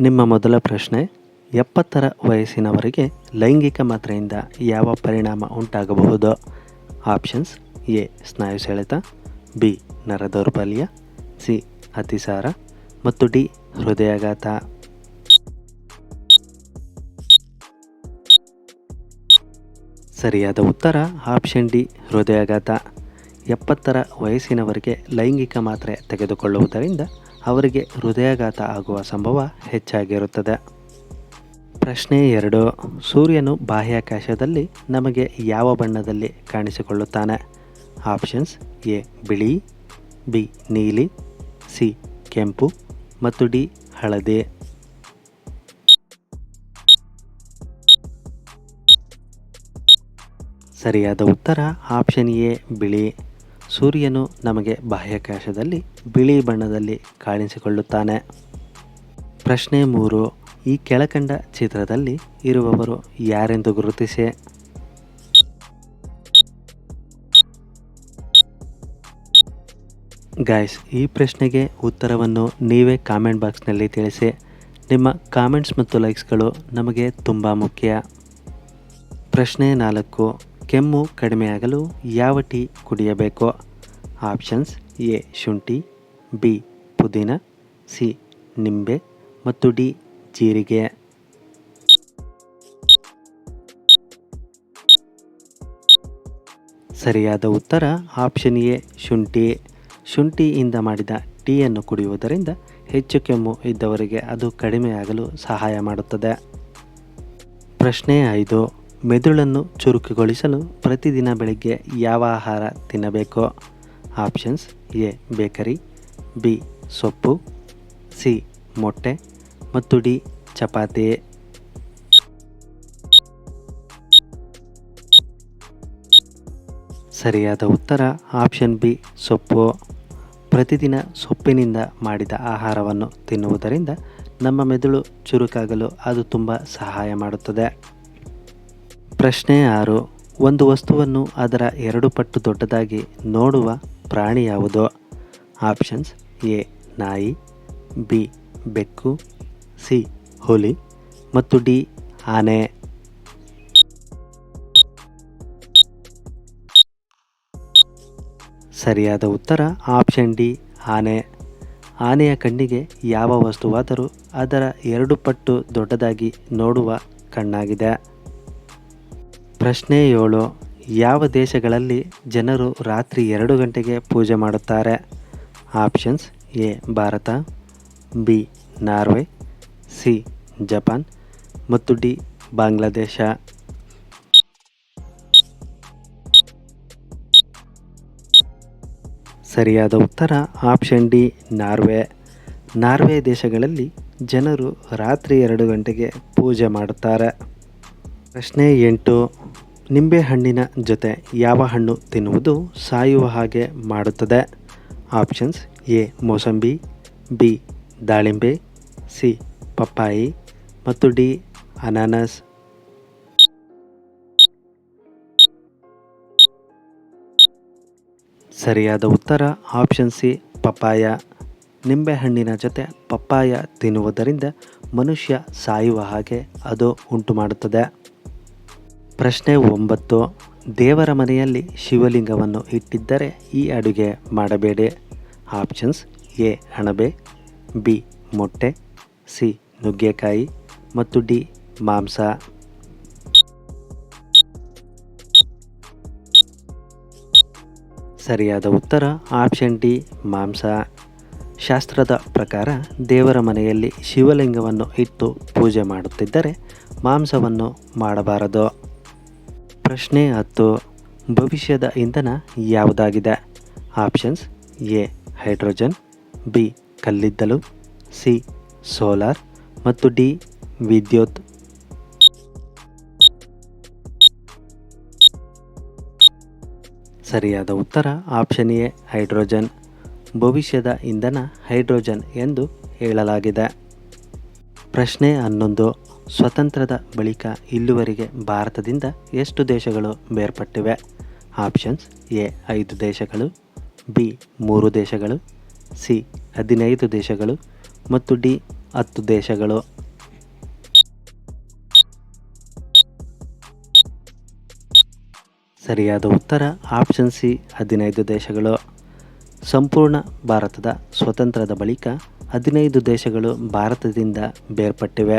ನಿಮ್ಮ ಮೊದಲ ಪ್ರಶ್ನೆ, ಎಪ್ಪತ್ತರ ವಯಸ್ಸಿನವರಿಗೆ ಲೈಂಗಿಕ ಮಾತ್ರೆಯಿಂದ ಯಾವ ಪರಿಣಾಮ ಉಂಟಾಗಬಹುದು? ಆಪ್ಷನ್ಸ್, ಎ ಸ್ನಾಯು ಸೆಳೆತ ಬಿ ನರ ದೌರ್ಬಲ್ಯ ಸಿ, ಅತಿಸಾರ, ಮತ್ತು ಡಿ, ಹೃದಯಾಘಾತ. ಸರಿಯಾದ ಉತ್ತರ, ಆಪ್ಷನ್ ಡಿ, ಹೃದಯಾಘಾತ. ಎಪ್ಪತ್ತರ ವಯಸ್ಸಿನವರಿಗೆ ಲೈಂಗಿಕ ಮಾತ್ರೆ ತೆಗೆದುಕೊಳ್ಳುವುದರಿಂದ ಅವರಿಗೆ ಹೃದಯಾಘಾತ ಆಗುವ ಸಂಭವ ಹೆಚ್ಚಾಗಿರುತ್ತದೆ. ಪ್ರಶ್ನೆ ಎರಡು, ಸೂರ್ಯನು ಬಾಹ್ಯಾಕಾಶದಲ್ಲಿ ನಮಗೆ ಯಾವ ಬಣ್ಣದಲ್ಲಿ ಕಾಣಿಸಿಕೊಳ್ಳುತ್ತಾನೆ? ಆಪ್ಷನ್ಸ್ ಎ, ಬಿಳಿ, ಬಿ, ನೀಲಿ, ಸಿ, ಕೆಂಪು ಮತ್ತು ಡಿ, ಹಳದಿ. ಸರಿಯಾದ ಉತ್ತರ ಆಪ್ಷನ್ ಎ, ಬಿಳಿ. ಸೂರ್ಯನು ನಮಗೆ ಬಾಹ್ಯಾಕಾಶದಲ್ಲಿ ಬಿಳಿ ಬಣ್ಣದಲ್ಲಿ ಕಾಣಿಸಿಕೊಳ್ಳುತ್ತಾನೆ. ಪ್ರಶ್ನೆ ಮೂರು, ಈ ಕೆಳಕಂಡ ಚಿತ್ರದಲ್ಲಿ ಇರುವವರು ಯಾರೆಂದು ಗುರುತಿಸಿ? ಗಾಯ್ಸ್ ಈ ಪ್ರಶ್ನೆಗೆ ಉತ್ತರವನ್ನು ನೀವೇ ಕಾಮೆಂಟ್ ಬಾಕ್ಸ್ನಲ್ಲಿ ತಿಳಿಸಿ. ನಿಮ್ಮ ಕಾಮೆಂಟ್ಸ್ ಮತ್ತು ಲೈಕ್ಸ್ಗಳು ನಮಗೆ ತುಂಬ ಮುಖ್ಯ. ಪ್ರಶ್ನೆ ನಾಲ್ಕು ಕೆಮ್ಮು ಕಡಿಮೆಯಾಗಲು ಯಾವ ಟೀ ಕುಡಿಯಬೇಕು? ಆಪ್ಷನ್ಸ್ ಎ, ಶುಂಠಿ, ಬಿ, ಪುದೀನ, ಸಿ, ನಿಂಬೆ ಮತ್ತು ಡಿ, ಜೀರಿಗೆ. ಸರಿಯಾದ ಉತ್ತರ ಆಪ್ಷನ್ ಎ, ಶುಂಠಿ. ಶುಂಠಿಯಿಂದ ಮಾಡಿದ ಟೀಯನ್ನು ಕುಡಿಯುವುದರಿಂದ ಹೆಚ್ಚು ಕೆಮ್ಮು ಇದ್ದವರಿಗೆ ಅದು ಕಡಿಮೆಯಾಗಲು ಸಹಾಯ ಮಾಡುತ್ತದೆ. ಪ್ರಶ್ನೆ ಐದು. ಮೆದುಳನ್ನು ಚುರುಕುಗೊಳಿಸಲು ಪ್ರತಿದಿನ ಬೆಳಗ್ಗೆ ಯಾವ ಆಹಾರ ತಿನ್ನಬೇಕು? ಆಪ್ಷನ್ಸ್ ಎ, ಬೇಕರಿ, ಬಿ, ಸೊಪ್ಪು, ಸಿ, ಮೊಟ್ಟೆ ಮತ್ತು ಡಿ, ಚಪಾತಿ. ಸರಿಯಾದ ಉತ್ತರ ಆಪ್ಷನ್ ಬಿ, ಸೊಪ್ಪು. ಪ್ರತಿದಿನ ಸೊಪ್ಪಿನಿಂದ ಮಾಡಿದ ಆಹಾರವನ್ನು ತಿನ್ನುವುದರಿಂದ ನಮ್ಮ ಮೆದುಳು ಚುರುಕಾಗಲು ಅದು ತುಂಬ ಸಹಾಯ ಮಾಡುತ್ತದೆ. ಪ್ರಶ್ನೆ ಆರು. ಒಂದು ವಸ್ತುವನ್ನು ಅದರ ಎರಡು ಪಟ್ಟು ದೊಡ್ಡದಾಗಿ ನೋಡುವ ಪ್ರಾಣಿ ಯಾವುದೋ? ಆಪ್ಷನ್ಸ್ ಎ, ನಾಯಿ, ಬಿ, ಬೆಕ್ಕು, ಸಿ, ಹುಲಿ ಮತ್ತು ಡಿ, ಆನೆ. ಸರಿಯಾದ ಉತ್ತರ ಆಪ್ಷನ್ ಡಿ, ಆನೆ. ಆನೆಯ ಕಣ್ಣಿಗೆ ಯಾವ ವಸ್ತುವಾದರೂ ಅದರ ಎರಡು ಪಟ್ಟು ದೊಡ್ಡದಾಗಿ ನೋಡುವ ಕಣ್ಣಾಗಿದೆ. ಪ್ರಶ್ನೆ ಏಳು, ಯಾವ ದೇಶಗಳಲ್ಲಿ ಜನರು ರಾತ್ರಿ ಎರಡು ಗಂಟೆಗೆ ಪೂಜೆ ಮಾಡುತ್ತಾರೆ? Options A, Bharat, B, Norway, C, Japan ಮತ್ತು ಡಿ, ಬಾಂಗ್ಲಾದೇಶ. ಸರಿಯಾದ ಉತ್ತರ ಆಪ್ಷನ್ ಡಿ, ನಾರ್ವೆ. ನಾರ್ವೆ ದೇಶಗಳಲ್ಲಿ ಜನರು ರಾತ್ರಿ ಎರಡು ಗಂಟೆಗೆ ಪೂಜೆ ಮಾಡುತ್ತಾರೆ. ಪ್ರಶ್ನೆ ಎಂಟು ನಿಂಬೆಹಣ್ಣಿನ ಜೊತೆ ಯಾವ ಹಣ್ಣು ತಿನ್ನುವುದು ಸಾಯುವ ಹಾಗೆ ಮಾಡುತ್ತದೆ? ಆಪ್ಷನ್ಸ್ ಎ, ಮೋಸಂಬಿ, ಬಿ, ದಾಳಿಂಬೆ, ಸಿ, ಪಪ್ಪಾಯಿ, ಮತ್ತು ಡಿ, ಅನಾನಸ್. ಸರಿಯಾದ ಉತ್ತರ ಆಪ್ಷನ್ ಸಿ, ಪಪ್ಪಾಯ. ನಿಂಬೆಹಣ್ಣಿನ ಜೊತೆ ಪಪ್ಪಾಯ ತಿನ್ನುವುದರಿಂದ ಮನುಷ್ಯ ಸಾಯುವ ಹಾಗೆ ಅದು ಉಂಟು ಮಾಡುತ್ತದೆ ಪ್ರಶ್ನೆ ಒಂಬತ್ತು. ದೇವರ ಮನೆಯಲ್ಲಿ ಶಿವಲಿಂಗವನ್ನು ಇಟ್ಟಿದ್ದರೆ ಈ ಅಡುಗೆ ಮಾಡಬೇಡಿ. ಆಪ್ಷನ್ಸ್ ಎ, ಅಣಬೆ, ಬಿ, ಮೊಟ್ಟೆ, ಸಿ, ನುಗ್ಗೆಕಾಯಿ ಮತ್ತು ಡಿ, ಮಾಂಸ. ಸರಿಯಾದ ಉತ್ತರ ಆಪ್ಷನ್ ಡಿ, ಮಾಂಸ. ಶಾಸ್ತ್ರದ ಪ್ರಕಾರ ದೇವರ ಮನೆಯಲ್ಲಿ ಶಿವಲಿಂಗವನ್ನು ಇಟ್ಟು ಪೂಜೆ ಮಾಡುತ್ತಿದ್ದರೆ ಮಾಂಸವನ್ನು ಮಾಡಬಾರದು. ಪ್ರಶ್ನೆ ಹತ್ತು. ಭವಿಷ್ಯದ ಇಂಧನ ಯಾವುದಾಗಿದೆ? ಆಪ್ಷನ್ಸ್ ಎ, ಹೈಡ್ರೋಜನ್, ಬಿ, ಕಲ್ಲಿದ್ದಲು, ಸಿ, ಸೋಲಾರ್ ಮತ್ತು ಡಿ, ವಿದ್ಯುತ್. ಸರಿಯಾದ ಉತ್ತರ ಆಪ್ಷನ್ ಎ, ಹೈಡ್ರೋಜನ್. ಭವಿಷ್ಯದ ಇಂಧನ ಹೈಡ್ರೋಜನ್ ಎಂದು ಹೇಳಲಾಗಿದೆ. ಪ್ರಶ್ನೆ ಹನ್ನೊಂದು ಸ್ವತಂತ್ರದ ಬಳಿಕ ಇಲ್ಲಿವರೆಗೆ ಭಾರತದಿಂದ ಎಷ್ಟು ದೇಶಗಳು ಬೇರ್ಪಟ್ಟಿವೆ? ಆಪ್ಷನ್ಸ್ ಎ, ಐದು ದೇಶಗಳು, ಬಿ, ಮೂರು ದೇಶಗಳು, ಸಿ, ಹದಿನೈದು ದೇಶಗಳು ಮತ್ತು ಡಿ, ಹತ್ತು ದೇಶಗಳು. ಸರಿಯಾದ ಉತ್ತರ ಆಪ್ಷನ್ ಸಿ, ಹದಿನೈದು ದೇಶಗಳು. ಸಂಪೂರ್ಣ ಭಾರತದ ಸ್ವತಂತ್ರದ ಬಳಿಕ ಹದಿನೈದು ದೇಶಗಳು ಭಾರತದಿಂದ ಬೇರ್ಪಟ್ಟಿವೆ.